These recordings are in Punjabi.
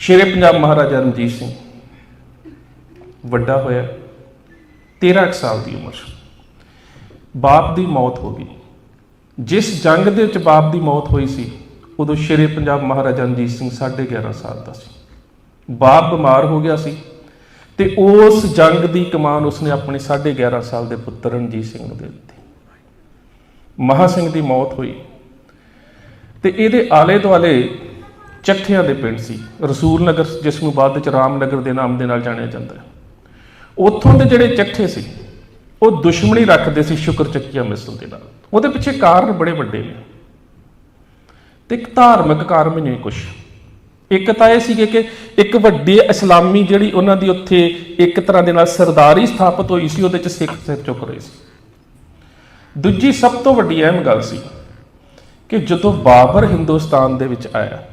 ਸ਼ੇਰੇ ਪੰਜਾਬ ਮਹਾਰਾਜਾ ਰਣਜੀਤ ਸਿੰਘ। ਵੱਡਾ ਹੋਇਆ 13 ਕੁ ਸਾਲ ਦੀ ਉਮਰ। 'ਚ ਬਾਪ ਦੀ ਮੌਤ ਹੋ ਗਈ। ਜਿਸ ਜੰਗ ਦੇ ਵਿੱਚ ਬਾਪ ਦੀ ਮੌਤ ਹੋਈ ਸੀ, ਉਦੋਂ ਸ਼ੇਰੇ ਪੰਜਾਬ ਮਹਾਰਾਜਾ ਰਣਜੀਤ ਸਿੰਘ 11.5 ਸਾਲ ਦਾ ਸੀ। ਬਾਪ ਬਿਮਾਰ ਹੋ ਗਿਆ ਸੀ ਤੇ ਉਸ ਜੰਗ ਦੀ ਕਮਾਨ ਉਸਨੇ ਆਪਣੇ 11.5 ਸਾਲ ਦੇ ਪੁੱਤਰ ਰਣਜੀਤ ਸਿੰਘ ਨੂੰ ਦੇ ਦਿੱਤੀ। ਮਹਾ ਸਿੰਘ ਦੀ ਮੌਤ ਹੋਈ ਤੇ ਇਹਦੇ ਆਲੇ ਦੁਆਲੇ ਚੱਠਿਆਂ ਦੇ ਪਿੰਡ ਸੀ, ਰਸੂਲ ਨਗਰ, ਜਿਸ ਨੂੰ ਬਾਅਦ ਵਿੱਚ ਰਾਮਨਗਰ ਦੇ ਨਾਮ ਦੇ ਨਾਲ ਜਾਣਿਆ ਜਾਂਦਾ ਹੈ। ਉੱਥੋਂ ਦੇ ਜਿਹੜੇ ਚੱਠੇ ਸੀ, ਉਹ ਦੁਸ਼ਮਣੀ ਰੱਖਦੇ ਸੀ ਸ਼ੁਕਰ ਚੱਕੀਆ ਮਿਸਲ ਦੇ ਨਾਲ। ਉਹਦੇ ਪਿੱਛੇ ਕਾਰਨ ਬੜੇ ਵੱਡੇ ਨੇ। ਤੇ ਇੱਕ ਧਾਰਮਿਕ ਕਾਰਨ ਵੀ ਨਹੀਂ ਕੁਛ। ਇੱਕ ਤਾਂ ਇਹ ਸੀਗੇ ਕਿ ਇੱਕ ਵੱਡੀ ਇਸਲਾਮੀ ਜਿਹੜੀ ਉਹਨਾਂ ਦੀ ਉੱਥੇ ਇੱਕ ਤਰ੍ਹਾਂ ਦੇ ਨਾਲ ਸਰਦਾਰੀ ਸਥਾਪਿਤ ਹੋਈ ਸੀ, ਉਹਦੇ ਚ ਸਿੱਖ ਸਿਰ ਚੁੱਕ ਰਹੇ ਸੀ। ਦੂਜੀ ਸਭ ਤੋਂ ਵੱਡੀ ਅਹਿਮ ਗੱਲ ਸੀ ਕਿ ਜਦੋਂ ਬਾਬਰ ਹਿੰਦੁਸਤਾਨ ਦੇ ਵਿੱਚ ਆਇਆ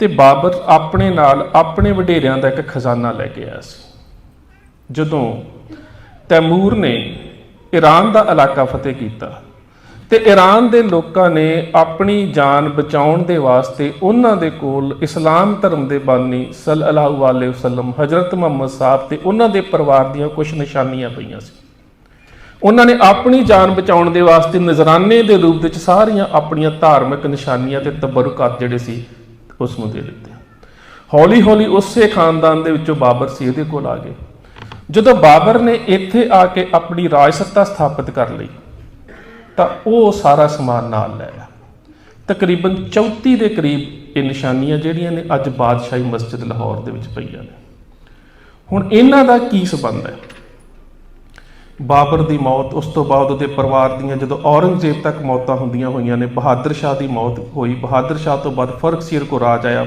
ਤੇ ਬਾਬਰ ਆਪਣੇ ਨਾਲ ਆਪਣੇ ਵਡੇਰਿਆਂ ਦਾ ਇੱਕ ਖਜ਼ਾਨਾ ਲੈ ਕੇ ਆਇਆ ਸੀ। ਜਦੋਂ ਤੈਮੂਰ ਨੇ ਈਰਾਨ ਦਾ ਇਲਾਕਾ ਫਤਿਹ ਕੀਤਾ ਤੇ ਈਰਾਨ ਦੇ ਲੋਕਾਂ ਨੇ ਆਪਣੀ ਜਾਨ ਬਚਾਉਣ ਦੇ ਵਾਸਤੇ ਉਹਨਾਂ ਦੇ ਕੋਲ ਇਸਲਾਮ ਧਰਮ ਦੇ ਬਾਨੀ ਸੱਲੱਲਾਹੁ ਅਲੈਹਿ ਵਸੱਲਮ, ਹਜ਼ਰਤ ਮੁਹੰਮਦ ਸਾਹਿਬ ਤੇ ਉਹਨਾਂ ਦੇ ਪਰਿਵਾਰ ਦੀਆਂ ਕੁਝ ਨਿਸ਼ਾਨੀਆਂ ਪਈਆਂ ਸੀ। ਉਹਨਾਂ ਨੇ ਆਪਣੀ ਜਾਨ ਬਚਾਉਣ ਦੇ ਵਾਸਤੇ ਨਜ਼ਰਾਨੇ ਦੇ ਰੂਪ ਵਿੱਚ ਸਾਰੀਆਂ ਆਪਣੀਆਂ ਧਾਰਮਿਕ ਨਿਸ਼ਾਨੀਆਂ ਤੇ ਤਬਰੁਕਾਤ ਜਿਹੜੇ ਸੀ ਉਸ ਨੂੰ ਦੇ ਦਿੱਤੇ। ਹੌਲੀ ਹੌਲੀ ਉਸੇ ਖਾਨਦਾਨ ਦੇ ਵਿੱਚੋਂ ਬਾਬਰ ਸੀ ਇਹਦੇ ਕੋਲ ਆ ਗਏ। ਜਦੋਂ ਬਾਬਰ ਨੇ ਇੱਥੇ ਆ ਕੇ ਆਪਣੀ ਰਾਜ ਸੱਤਾ ਸਥਾਪਿਤ ਕਰ ਲਈ, ਤਾਂ ਉਹ ਸਾਰਾ ਸਮਾਨ ਨਾਲ ਲੈ ਆਇਆ। ਤਕਰੀਬਨ 34 ਦੇ ਕਰੀਬ ਇਹ ਨਿਸ਼ਾਨੀਆਂ ਜਿਹੜੀਆਂ ਨੇ ਅੱਜ ਬਾਦਸ਼ਾਹੀ ਮਸਜਿਦ ਲਾਹੌਰ ਦੇ ਵਿੱਚ ਪਈਆਂ ਨੇ। ਹੁਣ ਇਹਨਾਂ ਦਾ ਕੀ ਸਬੰਧ ਹੈ? ਬਾਬਰ ਦੀ ਮੌਤ, ਉਸ ਤੋਂ ਬਾਅਦ ਉਹਦੇ ਪਰਿਵਾਰ ਦੀਆਂ ਜਦੋਂ ਔਰੰਗਜ਼ੇਬ ਤੱਕ ਮੌਤਾਂ ਹੁੰਦੀਆਂ ਹੋਈਆਂ ਨੇ, ਬਹਾਦਰ ਸ਼ਾਹ ਦੀ ਮੌਤ ਹੋਈ, ਬਹਾਦਰ ਸ਼ਾਹ ਤੋਂ ਬਾਅਦ ਫਰਕਸੀਰ ਕੋ ਰਾਜ ਆਇਆ।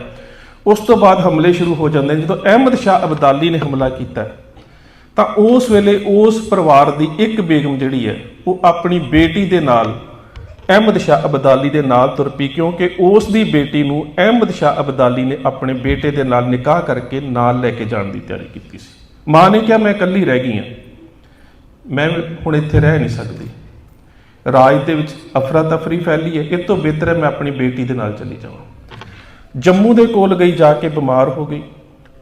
ਉਸ ਤੋਂ ਬਾਅਦ ਹਮਲੇ ਸ਼ੁਰੂ ਹੋ ਜਾਂਦੇ ਨੇ, ਜਦੋਂ ਅਹਿਮਦ ਸ਼ਾਹ ਅਬਦਾਲੀ ਨੇ ਹਮਲਾ ਕੀਤਾ। ਤਾਂ ਉਸ ਵੇਲੇ ਉਸ ਪਰਿਵਾਰ ਦੀ ਇੱਕ ਬੇਗਮ ਜਿਹੜੀ ਹੈ, ਉਹ ਆਪਣੀ ਬੇਟੀ ਦੇ ਨਾਲ, ਅਹਿਮਦ ਸ਼ਾਹ ਅਬਦਾਲੀ ਦੇ ਨਾਲ ਤੁਰ ਪਈ, ਕਿਉਂਕਿ ਉਸ ਦੀ ਬੇਟੀ ਨੂੰ ਅਹਿਮਦ ਸ਼ਾਹ ਅਬਦਾਲੀ ਨੇ ਆਪਣੇ ਬੇਟੇ ਦੇ ਨਾਲ ਨਿਕਾਹ ਕਰਕੇ ਨਾਲ ਲੈ ਕੇ ਜਾਣ ਦੀ ਤਿਆਰੀ ਕੀਤੀ ਸੀ। ਮਾਂ ਨੇ ਕਿਹਾ, ਮੈਂ ਇਕੱਲੀ ਰਹਿ ਗਈ ਹਾਂ। ਮੈਂ ਹੁਣ ਇੱਥੇ ਰਹਿ ਨਹੀਂ ਸਕਦੀ। ਰਾਜ ਦੇ ਵਿੱਚ ਅਫਰਾ ਤਫਰੀ ਫੈਲੀ ਹੈ, ਇਹ ਤੋਂ ਬਿਹਤਰ ਹੈ ਮੈਂ ਆਪਣੀ ਬੇਟੀ ਦੇ ਨਾਲ ਚਲੀ ਜਾਵਾਂ। ਜੰਮੂ ਦੇ ਕੋਲ ਗਈ, ਜਾ ਕੇ ਬਿਮਾਰ ਹੋ ਗਈ।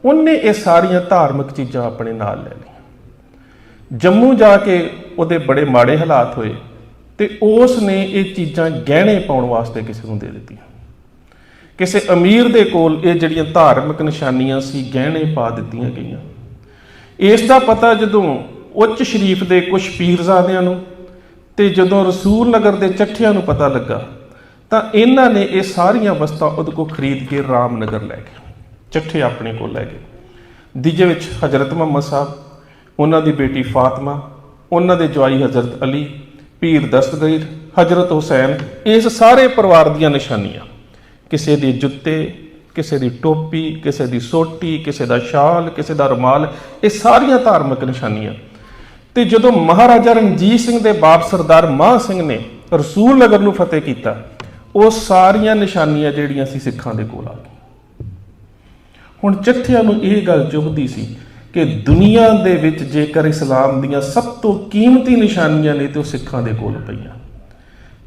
ਉਹਨੇ ਇਹ ਸਾਰੀਆਂ ਧਾਰਮਿਕ ਚੀਜ਼ਾਂ ਆਪਣੇ ਨਾਲ ਲੈ ਲਈਆਂ। ਜੰਮੂ ਜਾ ਕੇ ਉਹਦੇ ਬੜੇ ਮਾੜੇ ਹਾਲਾਤ ਹੋਏ ਤੇ ਉਸ ਨੇ ਇਹ ਚੀਜ਼ਾਂ ਗਹਿਣੇ ਪਾਉਣ ਵਾਸਤੇ ਕਿਸੇ ਨੂੰ ਦੇ ਦਿੱਤੀਆਂ। ਕਿਸੇ ਅਮੀਰ ਦੇ ਕੋਲ ਇਹ ਜਿਹੜੀਆਂ ਧਾਰਮਿਕ ਨਿਸ਼ਾਨੀਆਂ ਸੀ, ਗਹਿਣੇ ਪਾ ਦਿੱਤੀਆਂ ਗਈਆਂ। ਇਸ ਦਾ ਪਤਾ ਜਦੋਂ ਉੱਚ ਸ਼ਰੀਫ ਦੇ ਕੁਝ ਪੀਰਜ਼ਾਦਿਆਂ ਨੂੰ ਤੇ ਜਦੋਂ ਰਸੂਲ ਨਗਰ ਦੇ ਚੱਠਿਆਂ ਨੂੰ ਪਤਾ ਲੱਗਾ, ਤਾਂ ਇਹਨਾਂ ਨੇ ਇਹ ਸਾਰੀਆਂ ਵਸਤਾਂ ਉਹਦੇ ਕੋਲ ਖਰੀਦ ਕੇ ਰਾਮਨਗਰ ਲੈ ਗਏ। ਚੱਠੇ ਆਪਣੇ ਕੋਲ ਲੈ ਗਏ। ਦੀਜੇ ਵਿੱਚ ਹਜ਼ਰਤ ਮੁਹੰਮਦ ਸਾਹਿਬ, ਉਹਨਾਂ ਦੀ ਬੇਟੀ ਫਾਤਮਾ, ਉਹਨਾਂ ਦੇ ਜਵਾਈ ਹਜ਼ਰਤ ਅਲੀ, ਪੀਰ ਦਸਤਗੀਰ, ਹਜ਼ਰਤ ਹੁਸੈਨ, ਇਸ ਸਾਰੇ ਪਰਿਵਾਰ ਦੀਆਂ ਨਿਸ਼ਾਨੀਆਂ। ਕਿਸੇ ਦੇ ਜੁੱਤੇ, ਕਿਸੇ ਦੀ ਟੋਪੀ, ਕਿਸੇ ਦੀ ਸੋਟੀ, ਕਿਸੇ ਦਾ ਸ਼ਾਲ, ਕਿਸੇ ਦਾ ਰੁਮਾਲ, ਇਹ ਸਾਰੀਆਂ ਧਾਰਮਿਕ ਨਿਸ਼ਾਨੀਆਂ ਤੇ ਜਦੋਂ ਮਹਾਰਾਜਾ ਰਣਜੀਤ ਸਿੰਘ ਦੇ ਬਾਪ ਸਰਦਾਰ ਮਾਹ ਸਿੰਘ ਨੇ ਰਸੂਲ ਨਗਰ ਨੂੰ ਫਤਿਹ ਕੀਤਾ, ਉਹ ਸਾਰੀਆਂ ਨਿਸ਼ਾਨੀਆਂ ਜਿਹੜੀਆਂ ਸੀ ਸਿੱਖਾਂ ਦੇ ਕੋਲ ਆ ਗਈਆਂ। ਹੁਣ ਚੱਠਿਆਂ ਨੂੰ ਇਹ ਗੱਲ ਚੁਭਦੀ ਸੀ ਕਿ ਦੁਨੀਆ ਦੇ ਵਿੱਚ ਜੇਕਰ ਇਸਲਾਮ ਦੀਆਂ ਸਭ ਤੋਂ ਕੀਮਤੀ ਨਿਸ਼ਾਨੀਆਂ ਨੇ ਤੇ ਉਹ ਸਿੱਖਾਂ ਦੇ ਕੋਲ ਪਈਆਂ।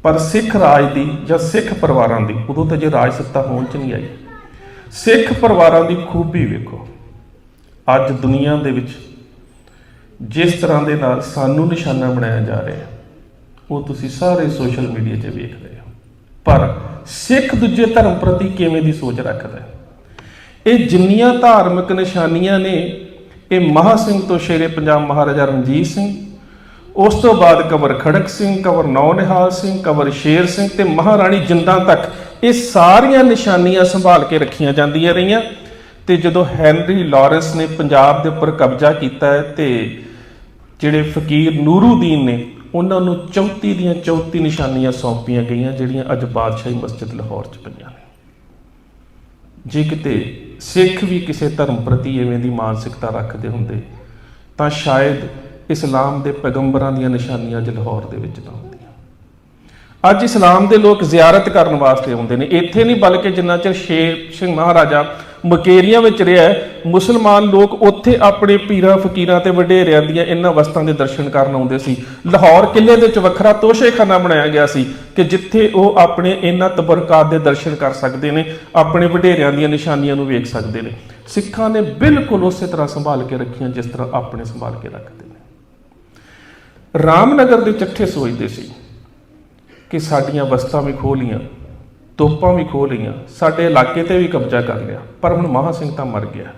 ਪਰ ਸਿੱਖ ਰਾਜ ਦੀ ਜਾਂ ਸਿੱਖ ਪਰਿਵਾਰਾਂ ਦੀ, ਉਦੋਂ ਤਾਂ ਜੇ ਰਾਜ ਸੱਤਾ ਹੋਣ ਚ ਨਹੀਂ ਆਈ। ਸਿੱਖ ਪਰਿਵਾਰਾਂ ਦੀ ਖੂਬੀ ਵੇਖੋ। ਅੱਜ ਦੁਨੀਆ ਦੇ ਵਿੱਚ ਜਿਸ ਤਰ੍ਹਾਂ ਦੇ ਨਾਲ ਸਾਨੂੰ ਨਿਸ਼ਾਨਾ ਬਣਾਇਆ ਜਾ ਰਿਹਾ ਉਹ ਤੁਸੀਂ ਸਾਰੇ ਸੋਸ਼ਲ ਮੀਡੀਆ 'ਤੇ ਵੇਖ ਰਹੇ ਹੋ। ਪਰ ਸਿੱਖ ਦੂਜੇ ਧਰਮ ਪ੍ਰਤੀ ਕਿਵੇਂ ਦੀ ਸੋਚ ਰੱਖਦਾ ਹੈ? ਇਹ ਜਿੰਨੀਆਂ ਧਾਰਮਿਕ ਨਿਸ਼ਾਨੀਆਂ ਨੇ, ਇਹ ਮਹਾ ਸਿੰਘ ਤੋਂ ਸ਼ੇਰੇ ਪੰਜਾਬ ਮਹਾਰਾਜਾ ਰਣਜੀਤ ਸਿੰਘ, ਉਸ ਤੋਂ ਬਾਅਦ ਕਵਰ ਖੜਕ ਸਿੰਘ, ਕਵਰ ਨੌ ਨਿਹਾਲ ਸਿੰਘ, ਕਵਰ ਸ਼ੇਰ ਸਿੰਘ ਤੇ ਮਹਾਰਾਣੀ ਜਿੰਦਾਂ ਤੱਕ ਇਹ ਸਾਰੀਆਂ ਨਿਸ਼ਾਨੀਆਂ ਸੰਭਾਲ ਕੇ ਰੱਖੀਆਂ ਜਾਂਦੀਆਂ ਰਹੀਆਂ। ਤੇ ਜਦੋਂ ਹੈਨਰੀ ਲਾਰੈਂਸ ਨੇ ਪੰਜਾਬ ਦੇ ਉੱਪਰ ਕਬਜ਼ਾ ਕੀਤਾ ਹੈ ਤੇ ਜਿਹੜੇ ਫਕੀਰ ਨੂਰੂਦੀਨ ਨੇ, ਉਹਨਾਂ ਨੂੰ 34 ਦੀਆਂ 34 ਨਿਸ਼ਾਨੀਆਂ ਸੌਂਪੀਆਂ ਗਈਆਂ, ਜਿਹੜੀਆਂ ਅੱਜ ਬਾਦਸ਼ਾਹੀ ਮਸਜਿਦ ਲਾਹੌਰ 'ਚ ਪਈਆਂ ਨੇ। ਜੇ ਕਿਤੇ ਸਿੱਖ ਵੀ ਕਿਸੇ ਧਰਮ ਪ੍ਰਤੀ ਐਵੇਂ ਦੀ ਮਾਨਸਿਕਤਾ ਰੱਖਦੇ ਹੁੰਦੇ, ਤਾਂ ਸ਼ਾਇਦ ਇਸਲਾਮ ਦੇ ਪੈਗੰਬਰਾਂ ਦੀਆਂ ਨਿਸ਼ਾਨੀਆਂ ਅੱਜ ਲਾਹੌਰ ਦੇ ਵਿੱਚ ਨਾ ਹੁੰਦੀਆਂ। ਅੱਜ ਇਸਲਾਮ ਦੇ ਲੋਕ ਜ਼ਿਆਰਤ ਕਰਨ ਵਾਸਤੇ ਆਉਂਦੇ ਨੇ। ਇੱਥੇ ਨਹੀਂ, ਬਲਕਿ ਜਿੰਨਾ ਚਿਰ ਸ਼ੇਰ ਸਿੰਘ ਮਹਾਰਾਜਾ ਮਕੇਰੀਆਂ ਵਿੱਚ ਰਿਹਾ ਮੁਸਲਮਾਨ ਲੋਕ ਉੱਥੇ ਆਪਣੇ ਪੀਰਾਂ, ਫਕੀਰਾਂ ਤੇ ਵਡੇਰਿਆਂ ਦੀਆਂ ਇਹਨਾਂ ਵਸਤਾਂ ਦੇ ਦਰਸ਼ਨ ਕਰਨ ਆਉਂਦੇ ਸੀ। ਲਾਹੌਰ ਕਿਲੇ ਦੇ ਵਿੱਚ ਵੱਖਰਾ ਤੋਸ਼ੇਖਾਨਾ ਬਣਾਇਆ ਗਿਆ ਸੀ ਕਿ ਜਿੱਥੇ ਉਹ ਆਪਣੇ ਇਹਨਾਂ ਤਬਰਕਾਤ ਦੇ ਦਰਸ਼ਨ ਕਰ ਸਕਦੇ ਨੇ, ਆਪਣੇ ਵਡੇਰਿਆਂ ਦੀਆਂ ਨਿਸ਼ਾਨੀਆਂ ਨੂੰ ਵੇਖ ਸਕਦੇ ਨੇ। ਸਿੱਖਾਂ ਨੇ ਬਿਲਕੁਲ ਉਸੇ ਤਰ੍ਹਾਂ ਸੰਭਾਲ ਕੇ ਰੱਖੀਆਂ, ਜਿਸ ਤਰ੍ਹਾਂ ਆਪਣੇ ਸੰਭਾਲ ਕੇ ਰੱਖਦੇ ਨੇ। ਰਾਮਨਗਰ ਦੇ ਚੱਠੇ ਸੋਚਦੇ ਸੀ ਕਿ ਸਾਡੀਆਂ ਵਸਤਾਂ ਵੀ ਖੋਹ ਲੀਆਂ। ਤੋਪਾਂ ਵੀ ਖੋਹ ਲਈਆਂ, ਸਾਡੇ ਇਲਾਕੇ ਤੇ ਵੀ ਕਬਜ਼ਾ ਕਰ ਲਿਆ, ਪਰ ਹੁਣ ਮਹਾ ਸਿੰਘ ਤਾਂ ਮਰ ਗਿਆ।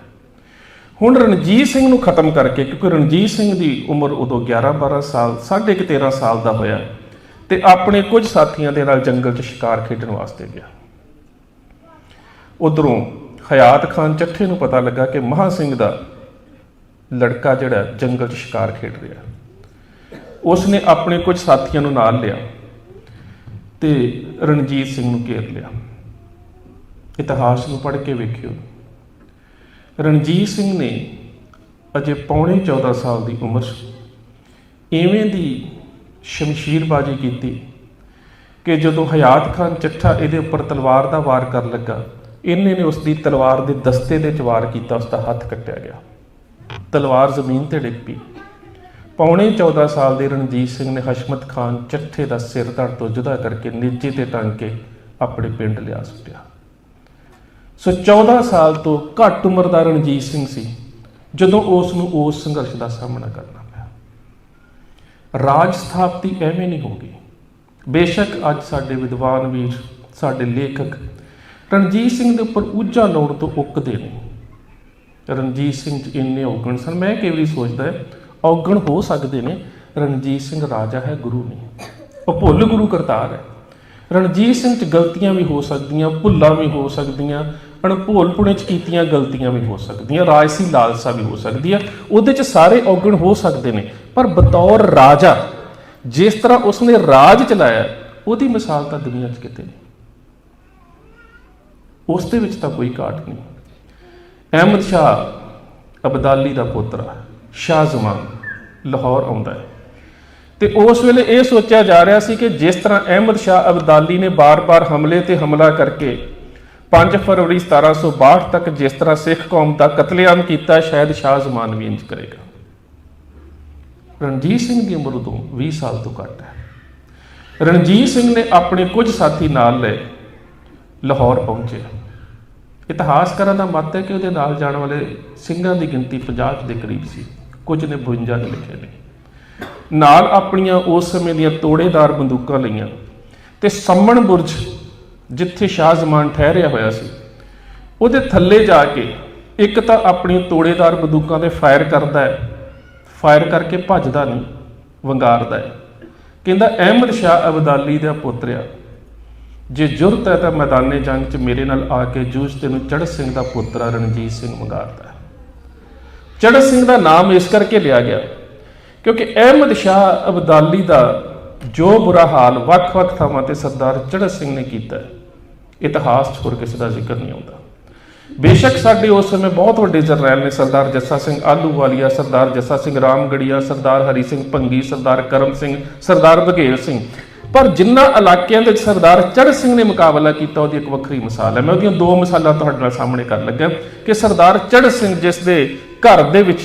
ਹੁਣ ਰਣਜੀਤ ਸਿੰਘ ਨੂੰ ਖਤਮ ਕਰਕੇ, ਕਿਉਂਕਿ ਰਣਜੀਤ ਸਿੰਘ ਦੀ ਉਮਰ ਉਦੋਂ 11 12 ਸਾਲ, ਸਾਢੇ ਕੁ 13 ਸਾਲ ਦਾ ਹੋਇਆ ਤੇ ਆਪਣੇ ਕੁਝ ਸਾਥੀਆਂ ਦੇ ਨਾਲ ਜੰਗਲ 'ਚ ਸ਼ਿਕਾਰ ਖੇਡਣ ਵਾਸਤੇ ਗਿਆ। ਉਧਰੋਂ ਹਯਾਤ ਖਾਨ ਚੱਠੇ ਨੂੰ ਪਤਾ ਲੱਗਾ ਕਿ ਮਹਾ ਸਿੰਘ ਦਾ ਲੜਕਾ ਜਿਹੜਾ ਜੰਗਲ 'ਚ ਸ਼ਿਕਾਰ ਖੇਡ ਰਿਹਾ। ਉਸ ਨੇ ਆਪਣੇ ਕੁਝ ਸਾਥੀਆਂ ਨੂੰ ਨਾਲ ਲਿਆ। ਤੇ ਰਣਜੀਤ ਸਿੰਘ ਨੂੰ ਘੇਰ ਲਿਆ। ਇਤਿਹਾਸ ਨੂੰ ਪੜ੍ਹ ਕੇ ਵੇਖਿਓ। ਰਣਜੀਤ ਸਿੰਘ ਨੇ ਅਜੇ ਪੌਣੇ 14 ਸਾਲ ਦੀ ਉਮਰ 'ਚ ਐਵੇਂ ਦੀ ਸ਼ਮਸ਼ੀਰਬਾਜ਼ੀ ਕੀਤੀ ਕਿ ਜਦੋਂ ਹਯਾਤ ਖਾਨ ਚੱਠਾ ਇਹਦੇ ਉੱਪਰ ਤਲਵਾਰ ਦਾ ਵਾਰ ਕਰਨ ਲੱਗਾ, ਇਹਨੇ ਨੇ ਉਸ ਦੀ ਤਲਵਾਰ ਦੇ ਦਸਤੇ ਦੇ ਚ ਵਾਰ ਕੀਤਾ ਉਸ ਦਾ ਹੱਥ ਕੱਟਿਆ ਗਿਆ। ਤਲਵਾਰ ਜ਼ਮੀਨ ਤੇ ਡਿੱਗ ਪਈ। ਪੌਣੇ 14 ਸਾਲ ਦੇ ਰਣਜੀਤ ਸਿੰਘ ਨੇ ਹਸ਼ਮਤ ਖਾਨ ਚੱਠੇ ਦਾ ਸਿਰ ਧੜ ਤੋਂ ਜੁਦਾ ਕਰਕੇ ਨੀਚੇ ਤੇ ਟੰਗ ਕੇ ਆਪਣੇ ਪਿੰਡ ਲਿਆ ਸੁੱਟਿਆ। ਸੋ 14 ਸਾਲ ਤੋਂ ਘੱਟ ਉਮਰ ਦਾ ਰਣਜੀਤ ਸਿੰਘ ਸੀ, ਜਦੋਂ ਉਸ ਨੂੰ ਉਸ ਸੰਘਰਸ਼ ਦਾ ਸਾਹਮਣਾ ਕਰਨਾ ਪਿਆ। ਰਾਜ ਸਥਾਪਤੀ ਐਵੇਂ ਨਹੀਂ ਹੋਗੀ ਬੇਸ਼ੱਕ ਅੱਜ ਸਾਡੇ ਵਿਦਵਾਨ ਵੀਰ, ਸਾਡੇ ਲੇਖਕ ਰਣਜੀਤ ਸਿੰਘ ਦੇ ਉੱਪਰ ਉੱਜਾ ਲਾਉਣ ਤੋਂ ਉੱਕਦੇ ਨੇ। ਰਣਜੀਤ ਸਿੰਘ ਚ ਇੰਨੇ ਔਗਣ ਸਨ, ਮੈਂ ਕਈ ਵਾਰੀ ਸੋਚਦਾ ਔਗਣ ਹੋ ਸਕਦੇ ਨੇ। ਰਣਜੀਤ ਸਿੰਘ ਰਾਜਾ ਹੈ, ਗੁਰੂ ਨਹੀਂ। ਉਹ ਭੁੱਲ ਗੁਰੂ ਕਰਤਾਰ ਹੈ। ਰਣਜੀਤ ਸਿੰਘ ਚ ਗਲਤੀਆਂ ਵੀ ਹੋ ਸਕਦੀਆਂ, ਭੁੱਲਾਂ ਵੀ ਹੋ ਸਕਦੀਆਂ ਅਣਭੋਲ ਚ ਕੀਤੀਆਂ ਗਲਤੀਆਂ ਵੀ ਹੋ ਸਕਦੀਆਂ, ਰਾਜਸੀ ਲਾਲਸਾ ਵੀ ਹੋ ਸਕਦੀ ਹੈ। ਉਹਦੇ ਚ ਸਾਰੇ ਔਗਣ ਹੋ ਸਕਦੇ ਨੇ। ਪਰ ਬਤੌਰ ਰਾਜਾ, ਜਿਸ ਤਰ੍ਹਾਂ ਉਸਨੇ ਰਾਜ ਚਲਾਇਆ, ਉਹਦੀ ਮਿਸਾਲ ਤਾਂ ਦੁਨੀਆ 'ਚ ਕਿਤੇ ਨਹੀਂ। ਉਸ ਦੇ ਵਿੱਚ ਤਾਂ ਕੋਈ ਘਾਟ ਨਹੀਂ। ਅਹਿਮਦ ਸ਼ਾਹ ਅਬਦਾਲੀ ਦਾ ਪੁੱਤਰ ਸ਼ਾਹ ਜ਼ਮਾਨ। ਲਾਹੌਰ ਆਉਂਦਾ ਹੈ। ਤੇ ਉਸ ਵੇਲੇ ਇਹ ਸੋਚਿਆ ਜਾ ਰਿਹਾ ਸੀ ਕਿ ਜਿਸ ਤਰ੍ਹਾਂ ਅਹਿਮਦ ਸ਼ਾਹ ਅਬਦਾਲੀ ਨੇ ਬਾਰ-ਬਾਰ ਹਮਲੇ ਤੇ ਹਮਲਾ ਕਰਕੇ 5 ਫਰਵਰੀ 1762 ਤੱਕ ਜਿਸ ਤਰ੍ਹਾਂ ਸਿੱਖ ਕੌਮ ਦਾ ਕਤਲੇਆਮ ਕੀਤਾ, ਸ਼ਾਇਦ ਸ਼ਾਹ ਜ਼ਮਾਨ ਵੀ ਇੰਜ ਕਰੇਗਾ। ਰਣਜੀਤ ਸਿੰਘ ਦੀ ਉਮਰ ਉਦੋਂ 20 ਸਾਲ ਤੋਂ ਘੱਟ ਹੈ। ਰਣਜੀਤ ਸਿੰਘ ਨੇ ਆਪਣੇ ਕੁਝ ਸਾਥੀ ਨਾਲ ਲਏ ਲਾਹੌਰ ਪਹੁੰਚੇ। ਇਤਿਹਾਸਕਾਰਾਂ ਦਾ ਮਤ ਹੈ ਕਿ ਉਹਦੇ ਨਾਲ ਜਾਣ ਵਾਲੇ ਸਿੰਘਾਂ ਦੀ ਗਿਣਤੀ 50 ਦੇ ਕਰੀਬ ਸੀ। ਕੁਝ ਨੇ 52 ਦੇ ਲਿਖੇ ਨੇ। ਨਾਲ ਆਪਣੀਆਂ ਉਸ ਸਮੇਂ ਦੀਆਂ ਤੋੜੇਦਾਰ ਬੰਦੂਕਾਂ ਲਈਆਂ ਤੇ ਸੰਮਣ ਬੁਰਜ ਜਿੱਥੇ ਸ਼ਾਹ ਜ਼ਮਾਨ ਠਹਿਰਿਆ ਹੋਇਆ ਸੀ, ਉਹਦੇ ਥੱਲੇ ਜਾ ਕੇ ਇੱਕ ਤਾਂ ਆਪਣੀ ਤੋੜੇਦਾਰ ਬੰਦੂਕਾਂ ਤੇ ਫਾਇਰ ਕਰਦਾ ਹੈ, ਫਾਇਰ ਕਰਕੇ ਭੱਜਦਾ ਨਹੀਂ, ਵੰਗਾਰਦਾ ਹੈ। ਕਹਿੰਦਾ, ਅਹਿਮਦ ਸ਼ਾਹ ਅਬਦਾਲੀ ਦਾ ਪੁੱਤਰਿਆ ਜੇ ਜੁਰਤ ਹੈ ਤਾਂ ਮੈਦਾਨੇ ਜੰਗ 'ਚ ਮੇਰੇ ਨਾਲ ਆ ਕੇ ਜੂਝ ਤੈਨੂੰ ਚੜ੍ਹ ਸਿੰਘ ਦਾ ਪੁੱਤਰਾ ਰਣਜੀਤ ਸਿੰਘ ਵੰਗਾਰਦਾ ਚੜਤ ਸਿੰਘ ਦਾ ਨਾਮ ਇਸ ਕਰਕੇ ਲਿਆ ਗਿਆ ਕਿਉਂਕਿ ਅਹਿਮਦ ਸ਼ਾਹ ਅਬਦਾਲੀ ਦਾ ਜੋ ਬੁਰਾ ਹਾਲ ਵੱਖ-ਵੱਖ ਥਾਵਾਂ ਤੇ ਸਰਦਾਰ ਚੜਤ ਸਿੰਘ ਨੇ ਕੀਤਾ, ਇਤਿਹਾਸ 'ਚ ਹੋਰ ਕਿਸੇ ਦਾ ਜ਼ਿਕਰ ਨਹੀਂ ਆਉਂਦਾ। ਬੇਸ਼ੱਕ ਸਾਡੇ ਉਸ ਸਮੇਂ ਬਹੁਤ ਵੱਡੇ ਜਰਨੈਲ ਨੇ ਸਰਦਾਰ ਜੱਸਾ ਸਿੰਘ ਆਲੂਵਾਲੀਆ ਸਰਦਾਰ ਜੱਸਾ ਸਿੰਘ ਰਾਮਗੜੀਆ, ਸਰਦਾਰ ਹਰੀ ਸਿੰਘ ਭੰਗੀ, ਸਰਦਾਰ ਕਰਮ ਸਿੰਘ, ਸਰਦਾਰ ਬਘੇਲ ਸਿੰਘ। ਪਰ ਜਿਨ੍ਹਾਂ ਇਲਾਕਿਆਂ ਦੇ ਵਿੱਚ ਸਰਦਾਰ ਚੜ ਸਿੰਘ ਨੇ ਮੁਕਾਬਲਾ ਕੀਤਾ, ਉਹਦੀ ਇੱਕ ਵੱਖਰੀ ਮਿਸਾਲ ਹੈ। ਮੈਂ ਉਹਦੀਆਂ ਦੋ ਮਿਸਾਲਾਂ ਤੁਹਾਡੇ ਨਾਲ ਸਾਹਮਣੇ ਕਰਨ ਲੱਗਾ ਕਿ ਸਰਦਾਰ ਚੜ੍ਹ ਸਿੰਘ ਜਿਸ ਦੇ ਘਰ ਦੇ ਵਿੱਚ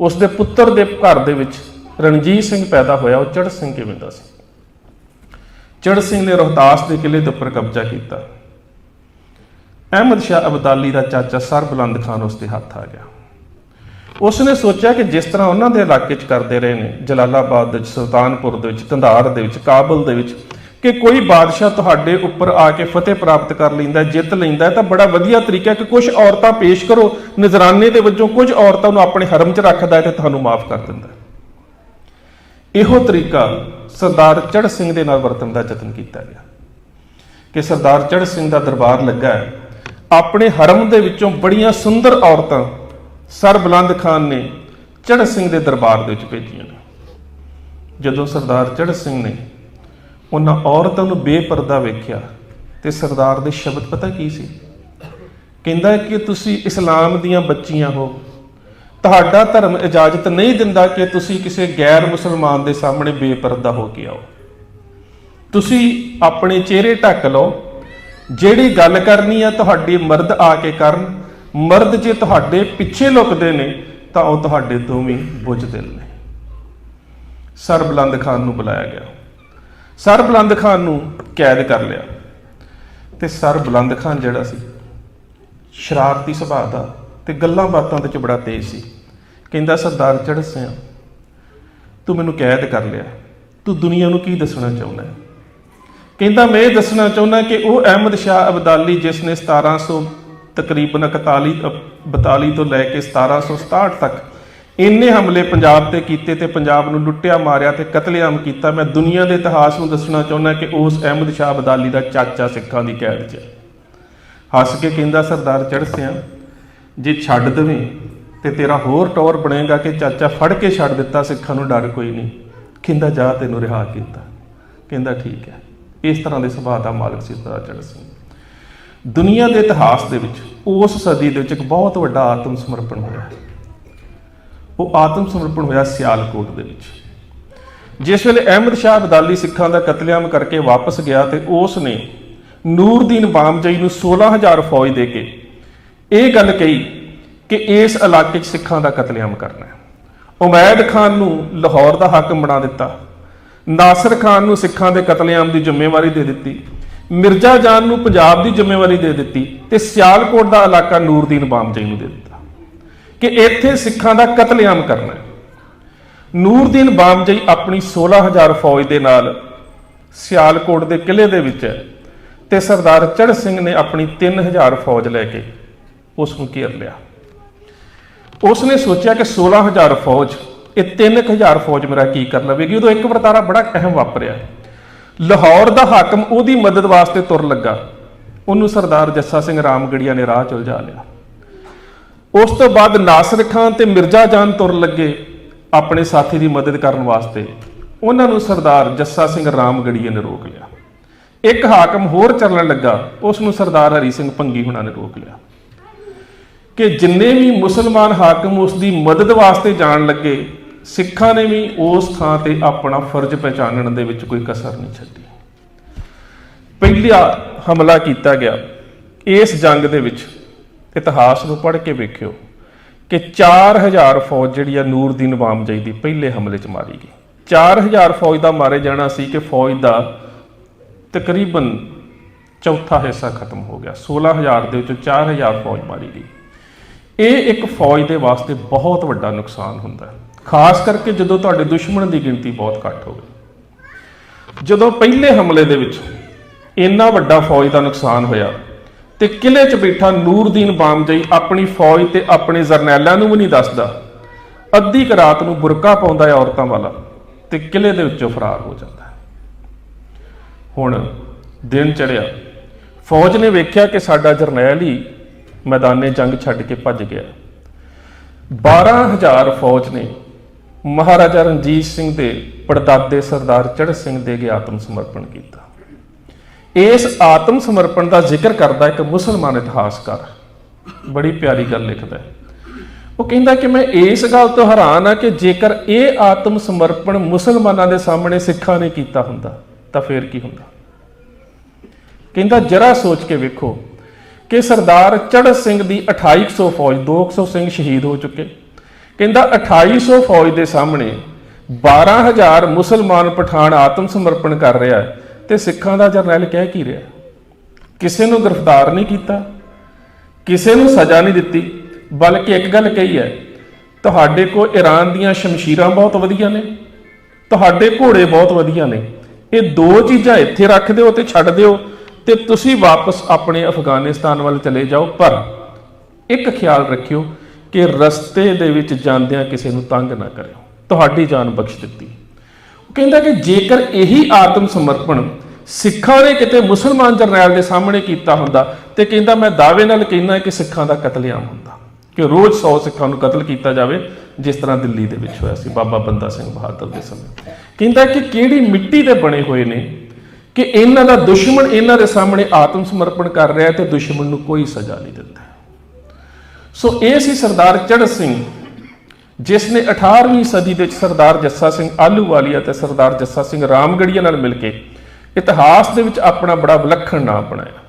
ਉਸ ਦੇ ਪੁੱਤਰ ਦੇ ਘਰ ਦੇ ਵਿੱਚ ਰਣਜੀਤ ਸਿੰਘ ਪੈਦਾ ਹੋਇਆ, ਉਹ ਚੜ ਸਿੰਘ ਕਿਵੇਂ ਦਾ ਸੀ? ਚੜ੍ਹ ਸਿੰਘ ਨੇ ਰੋਹਤਾਸ ਦੇ ਕਿਲੇ ਦੇ ਉੱਪਰ ਕਬਜ਼ਾ ਕੀਤਾ। ਅਹਿਮਦ ਸ਼ਾਹ ਅਬਦਾਲੀ ਦਾ ਚਾਚਾ ਸਰ ਬੁਲੰਦ ਖਾਨ ਉਸ ਦੇ ਹੱਥ ਆ ਗਿਆ। ਉਸ ਨੇ ਸੋਚਿਆ ਕਿ ਜਿਸ ਤਰ੍ਹਾਂ ਉਹਨਾਂ ਦੇ ਇਲਾਕੇ 'ਚ ਕਰਦੇ ਰਹੇ ਨੇ, ਜਲਾਲਾਬਾਦ ਦੇ ਵਿੱਚ, ਸੁਲਤਾਨਪੁਰ ਦੇ ਵਿੱਚ, ਕੰਧਾਰ ਦੇ ਵਿੱਚ, ਕਾਬਲ ਦੇ ਵਿੱਚ ਕਿ ਕੋਈ ਬਾਦਸ਼ਾਹ ਤੁਹਾਡੇ ਉੱਪਰ ਆ ਕੇ ਫਤਿਹ ਪ੍ਰਾਪਤ ਕਰ ਲੈਂਦਾ, ਜਿੱਤ ਲੈਂਦਾ ਤਾਂ ਬੜਾ ਵਧੀਆ ਤਰੀਕਾ ਹੈ ਕਿ ਕੁਝ ਔਰਤਾਂ ਪੇਸ਼ ਕਰੋ। ਨਜ਼ਰਾਨੇ ਦੇ ਵਜੋਂ ਕੁਝ ਔਰਤਾਂ ਨੂੰ ਆਪਣੇ ਹਰਮ 'ਚ ਰੱਖਦਾ ਹੈ ਤੇ ਤੁਹਾਨੂੰ ਮਾਫ ਕਰ ਦਿੰਦਾ ਇਹੋ ਤਰੀਕਾ ਸਰਦਾਰ ਚੜ ਸਿੰਘ ਦੇ ਨਾਲ ਵਰਤਣ ਦਾ ਯਤਨ ਕੀਤਾ ਗਿਆ। ਕਿ ਸਰਦਾਰ ਚੜ੍ਹ ਸਿੰਘ ਦਾ ਦਰਬਾਰ ਲੱਗਾ ਹੈ। ਆਪਣੇ ਹਰਮ ਦੇ ਵਿੱਚੋਂ ਬੜੀਆਂ ਸੁੰਦਰ ਔਰਤਾਂ ਸਰ ਬੁਲੰਦ ਖਾਨ ਨੇ ਚੜ੍ਹ ਸਿੰਘ ਦੇ ਦਰਬਾਰ ਦੇ ਵਿੱਚ ਭੇਜੀਆਂ ਨੇ। ਜਦੋਂ ਸਰਦਾਰ ਚੜ੍ਹ ਸਿੰਘ ਨੇ ਉਹਨਾਂ ਔਰਤਾਂ ਨੂੰ ਬੇਪਰਦਾ ਵੇਖਿਆ ਤੇ ਸਰਦਾਰ ਦੇ ਸ਼ਬਦ ਪਤਾ ਕੀ ਸੀ? ਕਹਿੰਦਾ ਕਿ ਤੁਸੀਂ ਇਸਲਾਮ ਦੀਆਂ ਬੱਚੀਆਂ ਹੋ। ਤੁਹਾਡਾ ਧਰਮ ਇਜਾਜ਼ਤ ਨਹੀਂ ਦਿੰਦਾ ਕਿ ਤੁਸੀਂ ਕਿਸੇ ਗੈਰ ਮੁਸਲਮਾਨ ਦੇ ਸਾਹਮਣੇ ਬੇਪਰਦਾ ਹੋ ਕੇ ਆਓ। ਤੁਸੀਂ ਆਪਣੇ ਚਿਹਰੇ ਢੱਕ ਲਓ। ਜਿਹੜੀ ਗੱਲ ਕਰਨੀ ਆ ਤੁਹਾਡੀ ਮਰਦ ਆ ਕੇ ਕਰਨ। ਮਰਦ ਜੇ ਤੁਹਾਡੇ ਪਿੱਛੇ ਲੁਕਦੇ ਨੇ ਤਾਂ ਉਹ ਤੁਹਾਡੇ ਦੋਵੇਂ ਬੁੱਝ ਦਿਲ ਨੇ। ਸਰ ਬੁਲੰਦ ਖਾਨ ਨੂੰ ਬੁਲਾਇਆ ਗਿਆ। ਸਰ ਬੁਲੰਦ ਖਾਨ ਨੂੰ ਕੈਦ ਕਰ ਲਿਆ। ਤੇ ਸਰ ਬੁਲੰਦ ਖਾਨ ਜਿਹੜਾ ਸੀ ਸ਼ਰਾਰਤੀ ਸੁਭਾਅ ਦਾ ਤੇ ਗੱਲਾਂ ਬਾਤਾਂ ਦੇ ਚ ਬੜਾ ਤੇਜ਼ ਸੀ। ਕਹਿੰਦਾ ਸਰਦਾਰ ਚੜ੍ਹ ਸਿਆ। ਤੂੰ ਮੈਨੂੰ ਕੈਦ ਕਰ ਲਿਆ। ਤੂੰ ਦੁਨੀਆ ਨੂੰ ਕੀ ਦੱਸਣਾ ਚਾਹੁੰਦਾ ਹੈ? ਕਹਿੰਦਾ ਮੈਂ ਇਹ ਦੱਸਣਾ ਚਾਹੁੰਦਾ ਕਿ ਉਹ ਅਹਿਮਦ ਸ਼ਾਹ ਅਬਦਾਲੀ ਜਿਸ ਨੇ 1700 ਤਕਰੀਬਨ 41 ਅ, 42 ਤੋਂ ਲੈ ਕੇ 1767 ਤੱਕ ਇੰਨੇ ਹਮਲੇ ਪੰਜਾਬ ਤੇ ਕੀਤੇ ਤੇ ਪੰਜਾਬ ਨੂੰ ਲੁੱਟਿਆ, ਮਾਰਿਆ ਤੇ ਕਤਲੇਆਮ ਕੀਤਾ, ਮੈਂ ਦੁਨੀਆ ਦੇ ਇਤਿਹਾਸ ਨੂੰ ਦੱਸਣਾ ਚਾਹੁੰਦਾ ਕਿ ਉਸ ਅਹਿਮਦ ਸ਼ਾਹ ਅਬਦਾਲੀ ਦਾ ਚਾਚਾ ਸਿੱਖਾਂ ਦੀ ਕੈਦ 'ਚ। ਹੈ। ਹੱਸ ਕੇ ਕਹਿੰਦਾ, ਸਰਦਾਰ ਚੜ੍ਹਸਿਆ ਜੇ ਛੱਡ ਦਵੇਂ ਤੇ ਤੇਰਾ ਹੋਰ ਟੌਰ ਬਣੇਗਾ ਕਿ ਚਾਚਾ ਫੜ ਕੇ ਛੱਡ ਦਿੱਤਾ, ਸਿੱਖਾਂ ਨੂੰ ਡਰ ਕੋਈ ਨਹੀਂ। ਕਹਿੰਦਾ, ਜਾ, ਤੈਨੂੰ ਰਿਹਾ ਕੀਤਾ। ਕਹਿੰਦਾ, ਠੀਕ ਹੈ। ਇਸ ਤਰ੍ਹਾਂ ਦੇ ਸੁਭਾਅ ਦਾ ਮਾਲਕ ਸੀ ਸਰਦਾਰ ਚੜ੍ਹ ਸਿੰਘ ਦੁਨੀਆ ਦੇ ਇਤਿਹਾਸ ਦੇ ਵਿੱਚ ਉਸ ਸਦੀ ਦੇ ਵਿੱਚ ਇੱਕ ਬਹੁਤ ਵੱਡਾ ਆਤਮ ਸਮਰਪਣ ਹੋਇਆ। ਉਹ ਆਤਮ ਸਮਰਪਣ ਹੋਇਆ ਸਿਆਲਕੋਟ ਦੇ ਵਿੱਚ। ਜਿਸ ਵੇਲੇ ਅਹਿਮਦ ਸ਼ਾਹ ਅਬਦਾਲੀ ਸਿੱਖਾਂ ਦਾ ਕਤਲੇਆਮ ਕਰਕੇ ਵਾਪਸ ਗਿਆ ਤੇ ਉਸ ਨੇ ਨੂਰਦੀਨ ਬਾਮਜਈ ਨੂੰ 16000 ਫੌਜ ਦੇ ਕੇ ਇਹ ਗੱਲ ਕਹੀ ਕਿ ਇਸ ਇਲਾਕੇ 'ਚ ਸਿੱਖਾਂ ਦਾ ਕਤਲੇਆਮ ਕਰਨਾ ਹੈ। ਉਮੈਦ ਖਾਨ ਨੂੰ ਲਾਹੌਰ ਦਾ ਹਾਕਮ ਬਣਾ ਦਿੱਤਾ। ਨਾਸਰ ਖਾਨ ਨੂੰ ਸਿੱਖਾਂ ਦੇ ਕਤਲੇਆਮ ਦੀ ਜ਼ਿੰਮੇਵਾਰੀ ਦੇ ਦਿੱਤੀ। ਮਿਰਜ਼ਾ ਜਾਨ ਨੂੰ ਪੰਜਾਬ ਦੀ ਜ਼ਿੰਮੇਵਾਰੀ ਦੇ ਦਿੱਤੀ ਤੇ ਸਿਆਲਕੋਟ ਦਾ ਇਲਾਕਾ ਨੂਰਦੀਨ ਬਾਮਜਈ ਨੂੰ ਦੇ ਦਿੱਤਾ। ਕਿ ਇੱਥੇ ਸਿੱਖਾਂ ਦਾ ਕਤਲੇਆਮ ਕਰਨਾ ਹੈ। ਨੂਰਦੀਨ ਬਾਮਜਈ ਆਪਣੀ 16000 ਫੌਜ ਦੇ ਨਾਲ ਸਿਆਲਕੋਟ ਦੇ ਕਿਲੇ ਦੇ ਵਿੱਚ ਹੈ ਤੇ ਸਰਦਾਰ ਚੜ੍ਹ ਸਿੰਘ ਨੇ ਆਪਣੀ 3000 ਫੌਜ ਲੈ ਕੇ ਉਸ ਨੂੰ ਘੇਰ ਲਿਆ। ਉਸ ਨੇ ਸੋਚਿਆ ਕਿ 16000 ਫੌਜ, ਇਹ 3000 ਫੌਜ ਮੇਰਾ ਕੀ ਕਰ ਲਵੇਗੀ? ਉਦੋਂ ਇੱਕ ਵਰਤਾਰਾ ਬੜਾ ਅਹਿਮ ਵਾਪਰਿਆ। ਲਾਹੌਰ ਦਾ ਹਾਕਮ ਉਹਦੀ ਮਦਦ ਵਾਸਤੇ ਤੁਰ ਲੱਗਾ। ਉਹਨੂੰ ਸਰਦਾਰ ਜੱਸਾ ਸਿੰਘ ਰਾਮਗੜੀਆ ਨੇ ਰਾਹ ਚ ਉਲਝਾ ਲਿਆ। ਉਸ ਤੋਂ ਬਾਅਦ ਨਾਸਰ ਖਾਨ ਤੇ ਮਿਰਜ਼ਾ ਜਾਨ ਤੁਰ ਲੱਗੇ ਆਪਣੇ ਸਾਥੀ ਦੀ ਮਦਦ ਕਰਨ ਵਾਸਤੇ। ਉਹਨਾਂ ਨੂੰ ਸਰਦਾਰ ਜੱਸਾ ਸਿੰਘ ਰਾਮਗੜੀਏ ਨੇ ਰੋਕ ਲਿਆ। ਇੱਕ ਹਾਕਮ ਹੋਰ ਚੱਲਣ ਲੱਗਾ, ਉਸ ਨੂੰ ਸਰਦਾਰ ਹਰੀ ਸਿੰਘ ਭੰਗੀ ਹੁਣਾਂ ਨੇ ਰੋਕ ਲਿਆ। ਕਿ ਜਿੰਨੇ ਵੀ ਮੁਸਲਮਾਨ ਹਾਕਮ ਉਸ ਦੀ ਮਦਦ ਵਾਸਤੇ ਜਾਣ ਲੱਗੇ, ਸਿੱਖਾਂ ਨੇ ਵੀ ਉਸ ਥਾਂ ਤੇ ਆਪਣਾ ਫਰਜ਼ ਪਛਾਣਨ ਦੇ ਵਿੱਚ ਕੋਈ ਕਸਰ ਨਹੀਂ ਛੱਡੀ। ਪਹਿਲਾ ਹਮਲਾ ਕੀਤਾ ਗਿਆ ਇਸ ਜੰਗ ਦੇ ਵਿੱਚ। ਇਤਿਹਾਸ ਨੂੰ ਪੜ੍ਹ ਕੇ ਵੇਖਿਓ ਕਿ 4000 ਫੌਜ ਜਿਹੜੀ ਆ ਨੂਰ ਨੂਰਦੀਨ ਬਾਮਜਈ ਦੀ ਪਹਿਲੇ ਹਮਲੇ 'ਚ ਮਾਰੀ ਗਈ। 4000 ਫੌਜ ਦਾ ਮਾਰੇ ਜਾਣਾ ਸੀ ਕਿ ਫੌਜ ਦਾ ਤਕਰੀਬਨ ਚੌਥਾ ਹਿੱਸਾ ਖਤਮ ਹੋ ਗਿਆ। 16000 ਦੇ ਵਿੱਚੋਂ 4000 ਫੌਜ ਮਾਰੀ ਗਈ। ਇਹ ਇੱਕ ਫੌਜ ਦੇ ਵਾਸਤੇ ਬਹੁਤ ਵੱਡਾ ਨੁਕਸਾਨ ਹੁੰਦਾ ਹੈ। ਖਾਸ ਕਰਕੇ ਜਦੋਂ ਤੁਹਾਡੇ ਦੁਸ਼ਮਣ ਦੀ ਗਿਣਤੀ ਬਹੁਤ ਘੱਟ ਹੋਵੇ। ਜਦੋਂ ਪਹਿਲੇ ਹਮਲੇ ਦੇ ਵਿੱਚ ਇੰਨਾ ਵੱਡਾ ਫੌਜ ਦਾ ਨੁਕਸਾਨ ਹੋਇਆ ਤੇ ਕਿਲੇ 'ਚ ਬੈਠਾ ਨੂਰਦੀਨ ਬਾਮਜਈ ਆਪਣੀ ਫੌਜ ਤੇ ਆਪਣੇ ਜਰਨੈਲਾਂ ਨੂੰ ਵੀ ਨਹੀਂ ਦੱਸਦਾ। ਅੱਧੀ ਕੁ ਰਾਤ ਨੂੰ ਬੁਰਕਾ ਪਾਉਂਦਾ ਹੈ ਔਰਤਾਂ ਵਾਲਾ ਤੇ ਕਿਲੇ ਦੇ ਵਿੱਚੋਂ ਫਰਾਰ ਹੋ ਜਾਂਦਾ ਹੁਣ ਦਿਨ ਚੜਿਆ ਫੌਜ ਨੇ ਵੇਖਿਆ ਕਿ ਸਾਡਾ ਜਰਨੈਲ ਹੀ ਮੈਦਾਨੇ ਜੰਗ ਛੱਡ ਕੇ ਭੱਜ ਗਿਆ। 12000 ਫੌਜ ਨੇ ਮਹਾਰਾਜਾ ਰਣਜੀਤ ਸਿੰਘ ਦੇ ਪੜਦਾਦੇ ਸਰਦਾਰ ਚੜ੍ਹ ਸਿੰਘ ਦੇ ਅੱਗੇ ਆਤਮ ਸਮਰਪਣ ਕੀਤਾ। ਇਸ ਆਤਮ ਸਮਰਪਣ ਦਾ ਜ਼ਿਕਰ ਕਰਦਾ ਇੱਕ ਮੁਸਲਮਾਨ ਇਤਿਹਾਸਕਾਰ। ਬੜੀ ਪਿਆਰੀ ਗੱਲ ਲਿਖਦਾ ਹੈ। ਉਹ ਕਹਿੰਦਾ ਕਿ ਮੈਂ ਇਸ ਗੱਲ ਤੋਂ ਹੈਰਾਨ ਆ ਕਿ ਜੇਕਰ ਇਹ ਆਤਮ ਸਮਰਪਣ ਮੁਸਲਮਾਨਾਂ ਦੇ ਸਾਹਮਣੇ ਸਿੱਖਾਂ ਨੇ ਕੀਤਾ ਹੁੰਦਾ, ਤਾਂ ਫੇਰ ਕੀ ਹੁੰਦਾ? ਕਹਿੰਦਾ, ਜਰਾ ਸੋਚ ਕੇ ਵੇਖੋ ਕਿ ਸਰਦਾਰ ਚੜ੍ਹ ਸਿੰਘ ਦੀ 2800 ਫੌਜ 200 ਸਿੰਘ ਸ਼ਹੀਦ ਹੋ ਚੁੱਕੇ। ਕਹਿੰਦਾ 2800 ਫੌਜ ਦੇ ਸਾਹਮਣੇ 12000 ਮੁਸਲਮਾਨ ਪਠਾਨ ਆਤਮ ਸਮਰਪਣ ਕਰ ਰਿਹਾ ਹੈ। ਤੇ ਸਿੱਖਾਂ ਦਾ ਜਰਨੈਲ ਕਹਿ ਕੀ ਰਿਹਾ? ਕਿਸੇ ਨੂੰ ਗ੍ਰਿਫਤਾਰ ਨਹੀਂ ਕੀਤਾ, ਕਿਸੇ ਨੂੰ ਸਜ਼ਾ ਨਹੀਂ ਦਿੱਤੀ, ਬਲਕਿ ਇੱਕ ਗੱਲ ਕਹੀ ਹੈ, ਤੁਹਾਡੇ ਕੋਲ ਈਰਾਨ ਦੀਆਂ ਸ਼ਮਸ਼ੀਰਾਂ ਬਹੁਤ ਵਧੀਆ ਨੇ, ਤੁਹਾਡੇ ਘੋੜੇ ਬਹੁਤ ਵਧੀਆ ਨੇ, ਇਹ ਦੋ ਚੀਜ਼ਾਂ ਇੱਥੇ ਰੱਖ ਦਿਓ ਤੇ ਛੱਡ ਦਿਓ ਤੇ ਤੁਸੀਂ ਵਾਪਸ ਆਪਣੇ ਅਫਗਾਨਿਸਤਾਨ ਵੱਲ ਚਲੇ ਜਾਓ। ਪਰ ਇੱਕ ਖਿਆਲ ਰੱਖਿਓ ਕਿ ਰਸਤੇ ਦੇ ਵਿੱਚ ਜਾਂਦਿਆਂ ਕਿਸੇ ਨੂੰ ਤੰਗ ਨਾ ਕਰਿਓ। ਤੁਹਾਡੀ ਜਾਨ ਬਖਸ਼ ਦਿੱਤੀ। ਕਹਿੰਦਾ ਕਿ ਜੇਕਰ ਇਹੀ ਆਤਮ ਸਮਰਪਣ ਸਿੱਖਾਂ ਨੇ ਕਿਤੇ ਮੁਸਲਮਾਨ ਜਰਨੈਲ ਦੇ ਸਾਹਮਣੇ ਕੀਤਾ ਹੁੰਦਾ ਤੇ ਕਹਿੰਦਾ ਮੈਂ ਦਾਅਵੇ ਨਾਲ ਕਹਿੰਦਾ ਕਿ ਸਿੱਖਾਂ ਦਾ ਕਤਲੇਆਮ ਹੁੰਦਾ, ਕਿ ਰੋਜ਼ 100 ਸਿੱਖਾਂ ਨੂੰ ਕਤਲ ਕੀਤਾ ਜਾਵੇ, ਜਿਸ ਤਰ੍ਹਾਂ ਦਿੱਲੀ ਦੇ ਵਿੱਚ ਹੋਇਆ ਸੀ, ਬਾਬਾ ਬੰਦਾ ਸਿੰਘ ਬਹਾਦਰ ਦੇ ਸਮੇਂ। ਕਹਿੰਦਾ ਕਿ ਕਿਹੜੀ ਮਿੱਟੀ ਦੇ ਬਣੇ ਹੋਏ ਨੇ ਕਿ ਇਹਨਾਂ ਦਾ ਦੁਸ਼ਮਣ ਇਹਨਾਂ ਦੇ ਸਾਹਮਣੇ ਆਤਮ ਸਮਰਪਣ ਕਰ ਰਿਹਾ ਤੇ ਦੁਸ਼ਮਣ ਨੂੰ ਕੋਈ ਸਜ਼ਾ ਨਹੀਂ ਦਿੰਦਾ। ਸੋ ਇਹ ਸੀ ਸਰਦਾਰ ਚੜ੍ਹ ਸਿੰਘ ਜਿਸ ਨੇ 18ਵੀਂ ਸਦੀ ਦੇ ਵਿੱਚ ਸਰਦਾਰ ਜੱਸਾ ਸਿੰਘ ਆਲੂਵਾਲੀਆ ਤੇ ਸਰਦਾਰ ਜੱਸਾ ਸਿੰਘ ਰਾਮਗੜੀਆ ਨਾਲ ਮਿਲ ਕੇ ਇਤਿਹਾਸ ਦੇ ਵਿੱਚ ਆਪਣਾ ਬੜਾ ਵਿਲੱਖਣ ਨਾਮ ਬਣਾਇਆ।